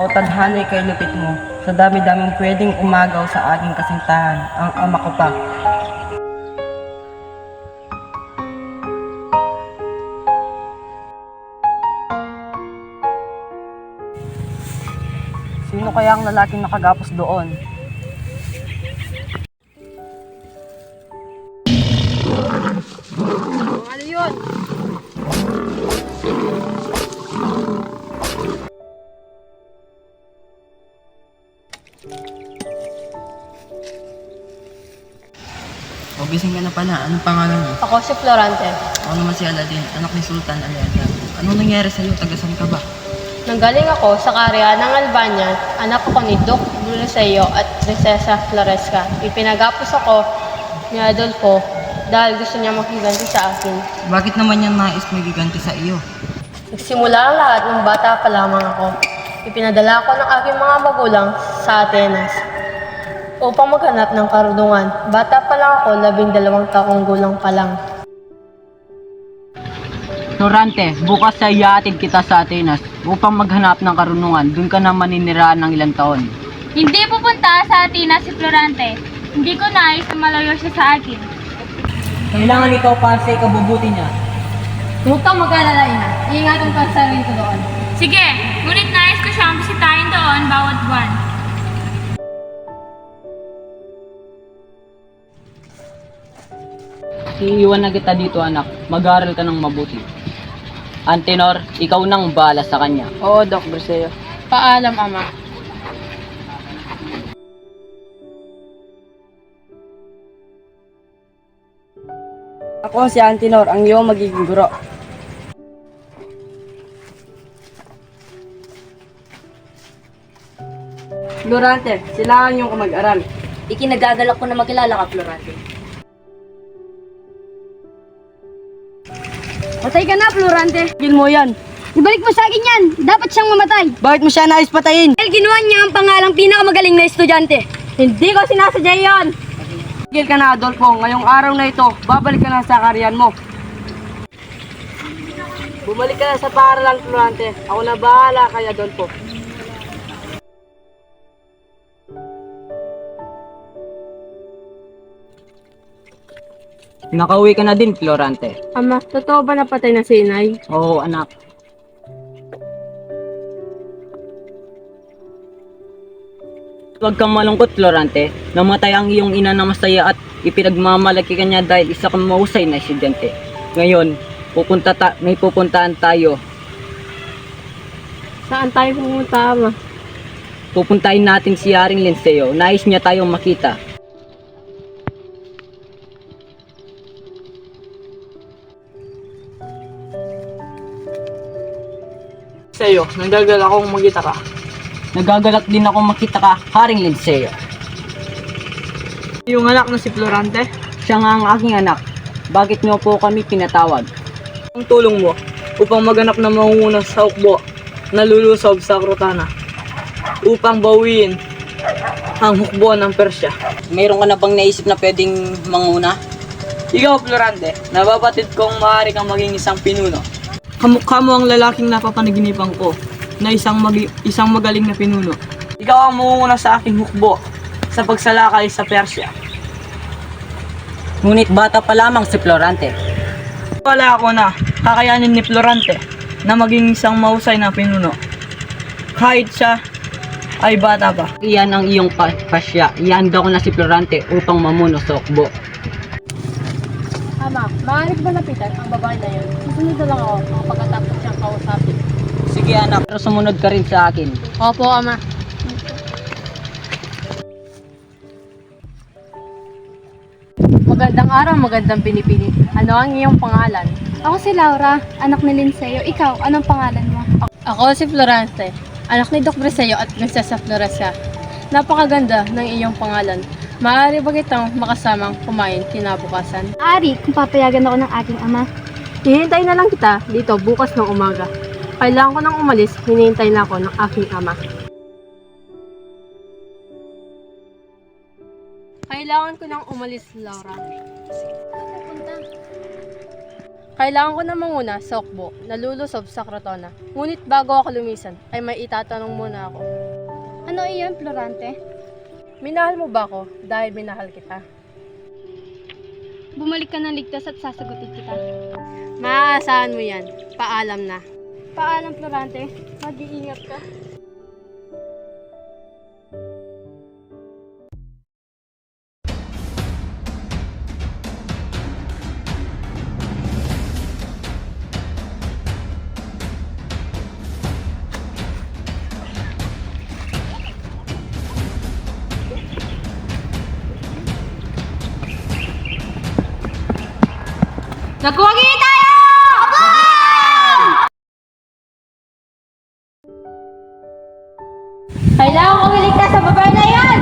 O tadhanay kay lupit mo, sa dami-daming pwedeng umagaw sa aking kasintahan, ang ama ko pa. Sino kaya ang lalaking nakagapos doon? Ano yun? Gising ka na pala, anong pangalan mo? Ako si Florante. Ako naman si Aladdin, anak ni Sultan Aliaga. Anong nangyari sa'yo? Tagasan ka ba? Nanggaling ako sa karya ng Albania, anak ako ni Duke Buliseo at Prinsesa Floresca. Ipinagapos ako ni Adolfo dahil gusto niya makiganti sa akin. Bakit naman yan nais may giganti sa iyo? Nagsimula ang lahat ng bata pa lamang ako. Ipinadala ako ng aking mga magulang sa Atenas upang maghanap ng karunungan. Bata pa lang ako, labing dalawang taong gulang pa lang. Florante, bukas sa iatid kita sa Atenas upang maghanap ng karunungan. Doon ka na maniniraan ng ilang taon. Hindi pupunta sa Atina si Florante. Hindi ko nais na malayo siya sa akin. Kailangan ikaw para sa ikabubuti niya. Huwag kang mag-alala, Ina. Iingatan ko sarili ko doon. Sige, ngunit nais ko siyang bisitahin doon bawat buwan. Iiwan na kita dito anak. Mag-aral ka ng mabuti. Antenor, ikaw nang bala sa kanya. Oo, Doc Briseo. Paalam, Ama. Ako si Antinor, ang iyong magiging guro. Florante, silangan yung mag-aral. Ikinagagalak ko na makilala ka, Florante. Patay ka na, Florante. Tigil mo yan. Ibalik mo sa akin yan. Dapat siyang mamatay. Bakit mo siya nais patayin? Dahil ginawa niya ang pangalang pinakamagaling na estudyante. Hindi ko sinasadya yan! Tigil ka na, Adolfo. Ngayong araw na ito, babalik ka na sa karyan mo. Bumalik ka na sa paaralan, Florante. Ako na bahala kay Adolfo. Nakauwi ka na din, Florante. Ama, totoo ba napatay na si Inay? Oo, anak. Huwag kang malungkot, Florante. Namatay ang iyong ina na masaya at ipinagmamalaki ka niya dahil isa kang mahusay na estudyante. Ngayon, pupunta ta may pupuntahan tayo. Saan tayo pumunta, Ama? Pupuntahin natin si Haring Linseo. Nais niya tayong makita. Sa'yo, nagagal akong magita ka. Nagagalak din ako makita ka, Haring Linseo. Yung anak na si Florante, Siya nga ang aking anak. Bakit niyo po kami pinatawag? ang tulong mo upang maganap na mangunguna sa hukbo na lulusob sa Krotana upang bawiin ang hukbo ng Persya. Mayroon ka na bang naisip na pwedeng manguna? Ikaw, Florante, nababatid kong maaari kang maging isang pinuno. Kamukha mo ang lalaking napapanaginipan ko na isang, magi- isang magaling na pinuno. Ikaw ang mangunguna sa aking hukbo sa pagsalakay sa Persya. Ngunit bata pa lamang si Florante. Wala ako na kakayanin ni Florante na maging isang mahusay na pinuno. Kahit siya ay bata pa. Iyan ang iyong pa pasya. Ihanda ko na si Florante upang mamuno sa ukbo. Ama, maaari ba lapitan ang babae na yun? Susunod na lang ako mga pagkatapos siyang kausapin. Sige anak, pero sumunod ka rin sa akin. Opo, Ama. Magandang araw, magandang pinipili. Ano ang iyong pangalan? Ako si Laura, anak ni Linseo. Ikaw, anong pangalan mo? Ako si Florence, anak ni Doc Briseo at Prinsesa Floresca. Napakaganda ng iyong pangalan. Maaari ba kitang makasamang kumain kinabukasan? Ari, kung papayagan ako ng aking ama. Hinihintay na lang kita dito bukas ng umaga. Kailangan ko nang umalis, hinihintay na ako ng aking ama. Kailangan ko nang umalis, Laura. Kailangan ko na manguna sa Okbo, nalulusob sa Crotona. Ngunit bago ako lumisan, ay may itatanong muna ako. Ano iyon, Florante? Minahal mo ba ako dahil minahal kita? Bumalik ka ng ligtas at sasagutin kita. Maaasahan mo yan. Paalam na. Paalam, Florante. Mag-iingat ka. Nagkuwagi tayo! Kailangan ko umiligtas sa babae na yan!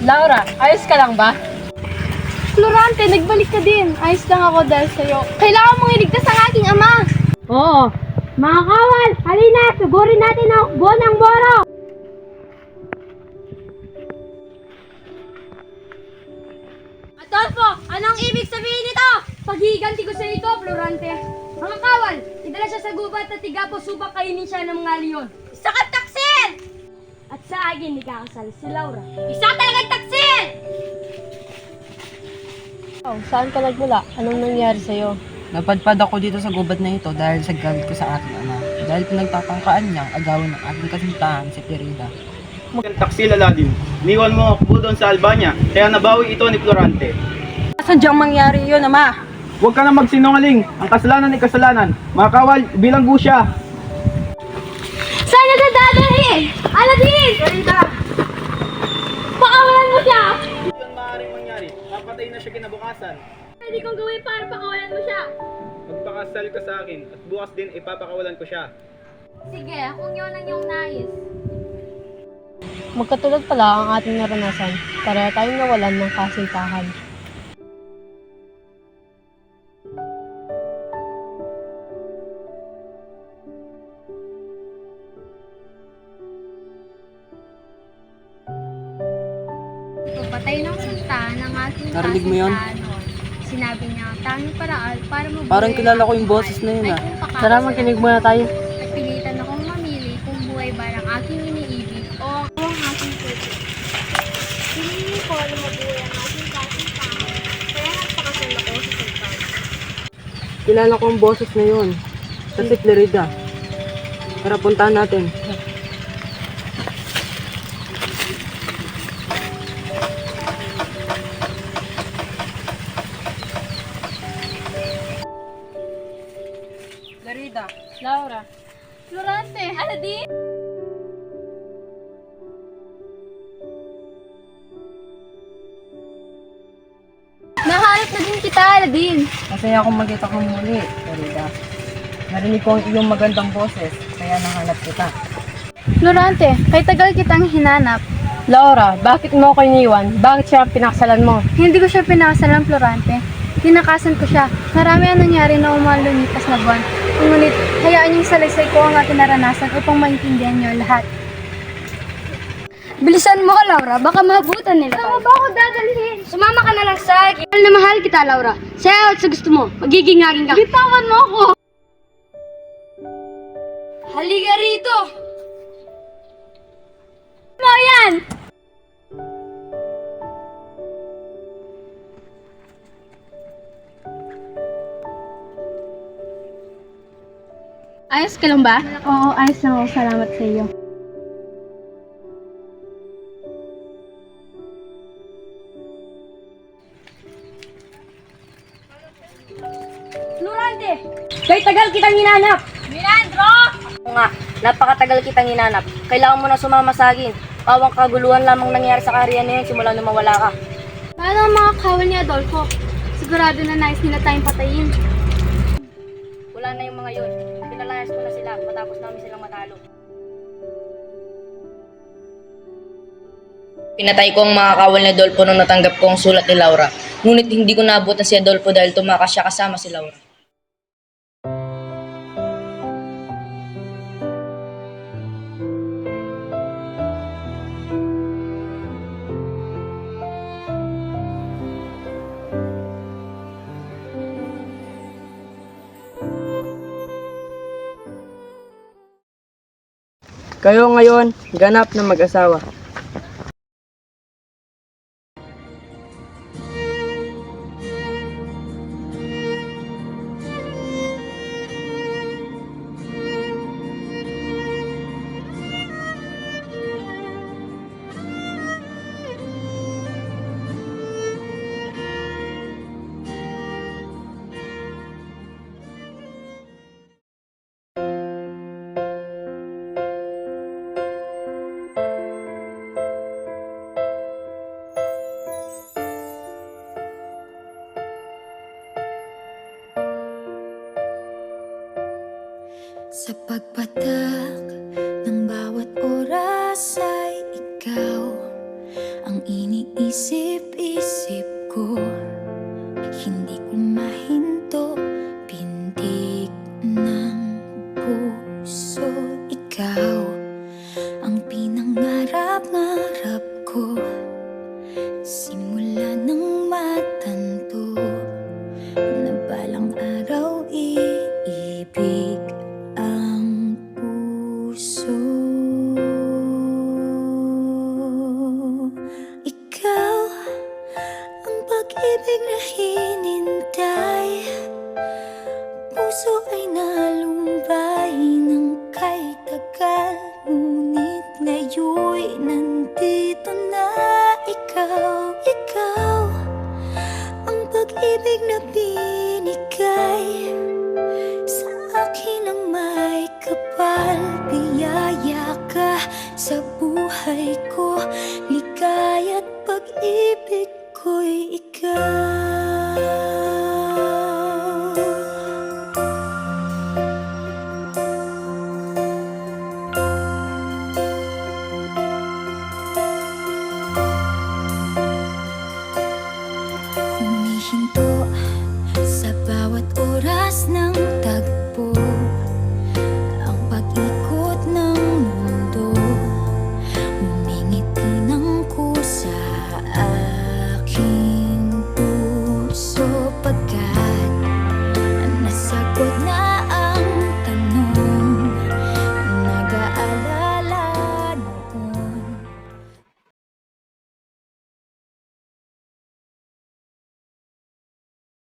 Laura, ayos ka lang ba? Florante, nagbalik ka din. Ayos lang ako dahil sa'yo. Kailangan mong iligtas ang aking ama. Oo. Mga kawal, halina, sugurin natin ang buwan ng boro. Anong ibig sabihin nito? Paghiganti ko sa ito, Florante. Mga kawal, idala siya sa gubat at tigapo subak kainin siya ng mga leon. Isa kang taksil! At sa akin, ikakasal si Laura. Isa talagang taksil! Oh, saan ka nagmula? Anong nangyari sa'yo? Napadpad ako dito sa gubat na ito dahil sa galit ko sa aking ama. Dahil pinagtatangkaan niyang agawin ng aking kasintahan si Perida. Ang taksil Aladdin. Niwan mo ako doon sa Albania, kaya nabawi ito ni Florante. Sadyang mangyari yun, ama. Huwag ka na magsinungaling. Ang kasalanan ay kasalanan. Mga kawal, bilanggo siya. Saan na dadalhin? Aladdin! Pakawalan mo siya! Yun maaaring mangyari. Napatay na siya kinabukasan. Pwede kong gawin para pakawalan mo siya. Magpakasal ka sa akin at bukas din ipapakawalan ko siya. Sige, kung yun ang iyong nais. Magkatulad pala ang ating naranasan. Pareho tayong nawalan ng kasintahan. Pagpatay ng sultan ng aking Narinig mo yun? Sinabi niya, ang tanging paraan para mabuhay Parang kilala ko yung boses na yun, ah. Tara, makinig muna tayo. At pilitan akong mamili kung buhay ba ng aking iniibig o ang aking puso. Pinili ko na mabuhay ang aking kasintahan, kaya nagpakasal ako sa sultan. Kilala ko ang boses na yun. Sa si Florida. Tara, puntahan natin. Aladdin! Nahanap na din kita, Aladdin! Masaya akong magkita ko muli, Florida. Narinig ko ang iyong magandang boses, kaya nahanap kita. Florante, kay tagal kitang hinanap. Laura, bakit mo ako iniwan? Bakit siya ang pinakasalan mo? Hindi ko siya pinakasalan, Florante. Tinakasan ko siya. Marami ang nangyari na umalumipas na buwan. Ngunit, hayaan niyong salaysay ko ang ating naranasan upang maintindihan niyo lahat. Bilisan mo, Laura. Baka mabutan nila. Saan ba ako dadalhin? Sumama ka na lang sa akin. Mahal na mahal kita, Laura. Sayaw sa gusto mo. Magiging aking ka. Bitawan mo ako! Halika rito! Mo yan! Ayos ka lang ba? Oo, ayos lang ako. Salamat sa iyo. Florante! Kay tagal kitang hinanap! Mirandro! Oo nga, napakatagal kitang hinanap. Kailangan mo na sumama sa akin. Pawang kaguluhan lamang nangyari sa kaharian na yun simula nung mawala ka. Paano ang mga kawal ni Adolfo? Sigurado na nais nila tayong patayin. Pinatay ko ang mga kawal ni Adolfo nung natanggap ko ang sulat ni Laura. Ngunit hindi ko naabutan si Adolfo dahil tumakas siya kasama si Laura. Kayo ngayon, ganap na mag-asawa. 哭。Hinintay. Puso ay nalumbay ng kay tagal Ngunit ngayon'y nandito na ikaw Ikaw ang pag-ibig na binigay. Sa akin ang may kapal Biyaya ka sa buhay ko